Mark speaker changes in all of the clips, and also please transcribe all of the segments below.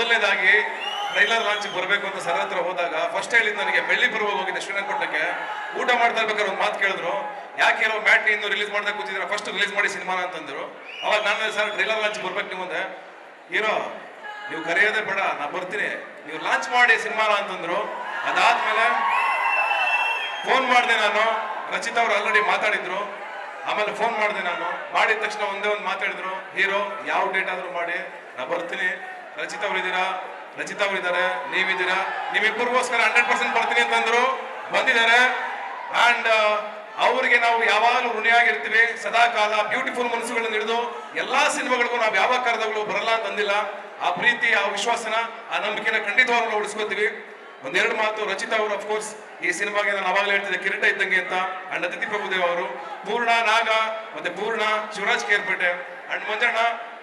Speaker 1: ಮೊದಲನೇದಾಗಿ trailer launch ಬರಬೇಕು ಅಂತ ಸರ್ ಹತ್ರ ಹೋದಾಗ ಫಸ್ಟ್ ಹೇಳಿದ್ ನನಗೆ ಬೆಳ್ಳಿ ಪರ್ವ ಹೋಗಿದ್ದೆ ಶ್ರೀರಂಗಪಟ್ಟಣಕ್ಕೆ. ಊಟ ಮಾಡ್ತಾ ಇರ್ಬೇಕಾದ್ರೆ ಒಂದು ಮಾತು ಕೇಳಿದ್ರು. ಯಾಕೆ ಇರೋ ಮ್ಯಾಟ್ ಇನ್ನು ರಿಲೀಸ್ ಮಾಡ್ದಾಗ ಕೂತಿದ್ರೆ ಫಸ್ಟ್ ರಿಲೀಸ್ ಮಾಡಿ ಸಿನಿಮಾ ಅಂತಂದ್ರು. ಅವಾಗ ನಾನು ಸರ್ ಟ್ರೈಲರ್ ಲಾಂಚ್ ಬರ್ಬೇಕು ನೀವು ಮುಂದೆ ನೀವು ಕರೆಯೋದೇ ಬೇಡ, ನಾ ಬರ್ತೀನಿ. ನೀವು ಲಾಂಚ್ ಮಾಡಿ ಸಿನಿಮಾ ಅಂತಂದ್ರು. ಅದಾದ್ಮೇಲೆ ಫೋನ್ ಮಾಡಿದೆ ನಾನು. ರಚಿತಾ ಅವ್ರು ಆಲ್ರೆಡಿ ಮಾತಾಡಿದ್ರು. ಆಮೇಲೆ ಫೋನ್ ಮಾಡಿದೆ ನಾನು. ಮಾಡಿದ ತಕ್ಷಣ ಒಂದೇ ಒಂದು ಮಾತಾಡಿದ್ರು. ಹೀರೋ, ಯಾವ ಡೇಟ್ ಆದ್ರೂ ಮಾಡಿ, ನಾ ಬರ್ತೀನಿ. ರಚಿತಾ ಅವರಿದ್ದೀರಾ ರಚಿತ ರಚಿತಾ ಅವ್ರು ಇದ್ದಾರೆ. ನೀವಿದ್ದೀರಾ? ನಿಮ್ಮಿಬ್ಬರಿಗೋಸ್ಕರ ಹಂಡ್ರೆಡ್ ಪರ್ಸೆಂಟ್ ಬರ್ತೀನಿ ಅಂತಂದ್ರು. ಬಂದಿದ್ದಾರೆ. ಅಂಡ್ ಅವರಿಗೆ ನಾವು ಯಾವಾಗಲೂ ಋಣಿಯಾಗಿರ್ತೀವಿ. ಸದಾ ಕಾಲ ಬ್ಯೂಟಿಫುಲ್ ಮನಸ್ಸುಗಳನ್ನ ಹಿಡಿದು ಎಲ್ಲಾ ಸಿನಿಮಾಗಳಿಗೂ ನಾವು ಯಾವ ಕಾರಣಗಳು ಬರಲ್ಲ ಅಂತಂದಿಲ್ಲ ಆ ಪ್ರೀತಿ, ಆ ವಿಶ್ವಾಸನ, ಆ ನಂಬಿಕೆನ ಖಂಡಿತವಾಗ್ಲೂ ಉಳಿಸ್ಕೋತೀವಿ. ಒಂದೆರಡು ಮಾತು ರಚಿತಾ ಅವರು ಅಫ್ಕೋರ್ಸ್ ಈ ಸಿನಿಮಾಗೆ ನಾನು ಅವಾಗಲೇ ಹೇಳ್ತಿದ್ದೆ, ಕಿರೀಟ ಇದ್ದಂಗೆ ಅಂತ. ಅಂಡ್ ಅತಿಥಿ ಪ್ರಭುದೇವ್ ಅವರು, ಪೂರ್ಣ ನಾಗ, ಮತ್ತೆ ಪೂರ್ಣ ಶಿವರಾಜ್ ಕೇರ್ಪೇಟೆ. ಅಂಡ್ ಮಂಜಣ್ಣ,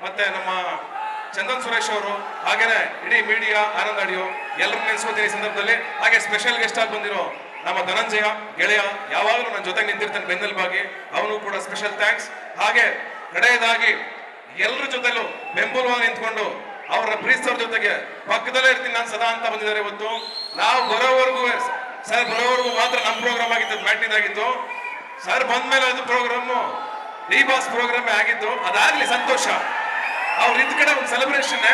Speaker 1: ಮತ್ತೆ ನಮ್ಮ ಚಂದನ್ ಸುರೇಶ್ ಅವರು ಹಾಗೇನೆ ಇಡೀ ಮೀಡಿಯಾ ಆನಂದ್ ಆಡಿಯೋ ಎಲ್ಲರೂ ನೆನೆಸ್ಕೋತೀನಿ ಈ ಸಂದರ್ಭದಲ್ಲಿ. ಹಾಗೆ ಸ್ಪೆಷಲ್ ಗೆಸ್ಟ್ ಆಗಿ ಬಂದಿರೋ ನಮ್ಮ ಧನಂಜಯ, ಗೆಳೆಯ, ಯಾವಾಗಲೂ ನನ್ನ ಜೊತೆಗೆ ನಿಂತಿರ್ತಾನೆ ಬೆನ್ನೆಲುಬಾಗಿ ಅವನು ಕೂಡ ಸ್ಪೆಷಲ್ ಥ್ಯಾಂಕ್ಸ್ ಹಾಗೆ ಕಡೆಯದಾಗಿ ಎಲ್ಲರ ಜೊತೆಲೂ ಬೆಂಬಲವಾಗಿ ನಿಂತ್ಕೊಂಡು ಅವರ ಪ್ರೀತಿಸೋರ್ ಜೊತೆಗೆ ಪಕ್ಕದಲ್ಲೇ ಇರ್ತೀನಿ ನಾನು ಸದಾ ಅಂತ ಬಂದಿದ್ದಾರೆ ಇವತ್ತು. ನಾವು ಬರೋವರೆಗೂ ಸರ್ ಬರೋವರೆಗೂ ಮಾತ್ರ ನಮ್ಮ ಪ್ರೋಗ್ರಾಮ್ ಆಗಿತ್ತು ಮ್ಯಾಟ್ನಿದಾಗಿತ್ತು ಸರ್ ಬಂದ ಮೇಲೆ ಅದು ಪ್ರೋಗ್ರಾಮು ಡಿ ಬಾಸ್ ಪ್ರೋಗ್ರಾಮೇ ಆಗಿತ್ತು. ಅದಾಗಲಿ ಸಂತೋಷ. ಅವ್ರ ಇದ್ ಕಡೆ ಒಂದು ಸೆಲೆಬ್ರೇಷನ್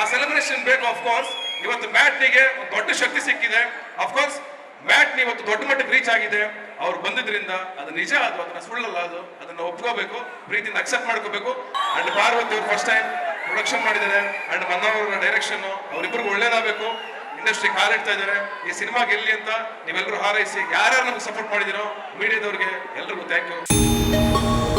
Speaker 1: ಆ ಸೆಲೆಬ್ರೇಷನ್ ಬೇಕು ಅಫ್ಕೋರ್ಸ್ ಇವತ್ತು ಮ್ಯಾಟ್ನಿಗೆ ಒಂದು ದೊಡ್ಡ ಶಕ್ತಿ ಸಿಕ್ಕಿದೆ. ಅಫ್ಕೋರ್ಸ್ ಮ್ಯಾಟ್ ಇವತ್ತು ದೊಡ್ಡ ಮಟ್ಟಕ್ಕೆ ರೀಚ್ ಆಗಿದೆ. ಅವ್ರು ಬಂದಿದ್ರಿಂದ ಅದು ನಿಜ ಅದು, ಅದನ್ನ ಸುಳ್ಳಲ್ಲ ಅದು. ಅದನ್ನ ಒಪ್ಕೋಬೇಕು, ಪ್ರೀತಿಯಿಂದ ಅಕ್ಸೆಪ್ಟ್ ಮಾಡ್ಕೋಬೇಕು. ಅಂಡ್ ಪಾರ್ವತಿ ಅವ್ರು ಫಸ್ಟ್ ಟೈಮ್ ಪ್ರೊಡಕ್ಷನ್ ಮಾಡಿದ್ದಾರೆ. ಅಂಡ್ ಮನ್ನವರ ಡೈರೆಕ್ಷನ್ ಅವ್ರಿಬ್ರಿಗೂ ಒಳ್ಳೇದಾಗಬೇಕು. ಇಂಡಸ್ಟ್ರಿ ಕಾಲಿಡ್ತಾ ಇದ್ದಾರೆ. ಈ ಸಿನಿಮಾ ಗೆಲ್ಲಿ ಅಂತ ನೀವೆಲ್ಲರೂ ಹಾರೈಸಿ, ಯಾರ್ಯಾರು ನಮ್ಗೆ ಸಪೋರ್ಟ್ ಮಾಡಿದಿರೋ, ಮೀಡಿಯಾದವ್ರಿಗೆ ಎಲ್ರಿಗೂ ಥ್ಯಾಂಕ್ ಯು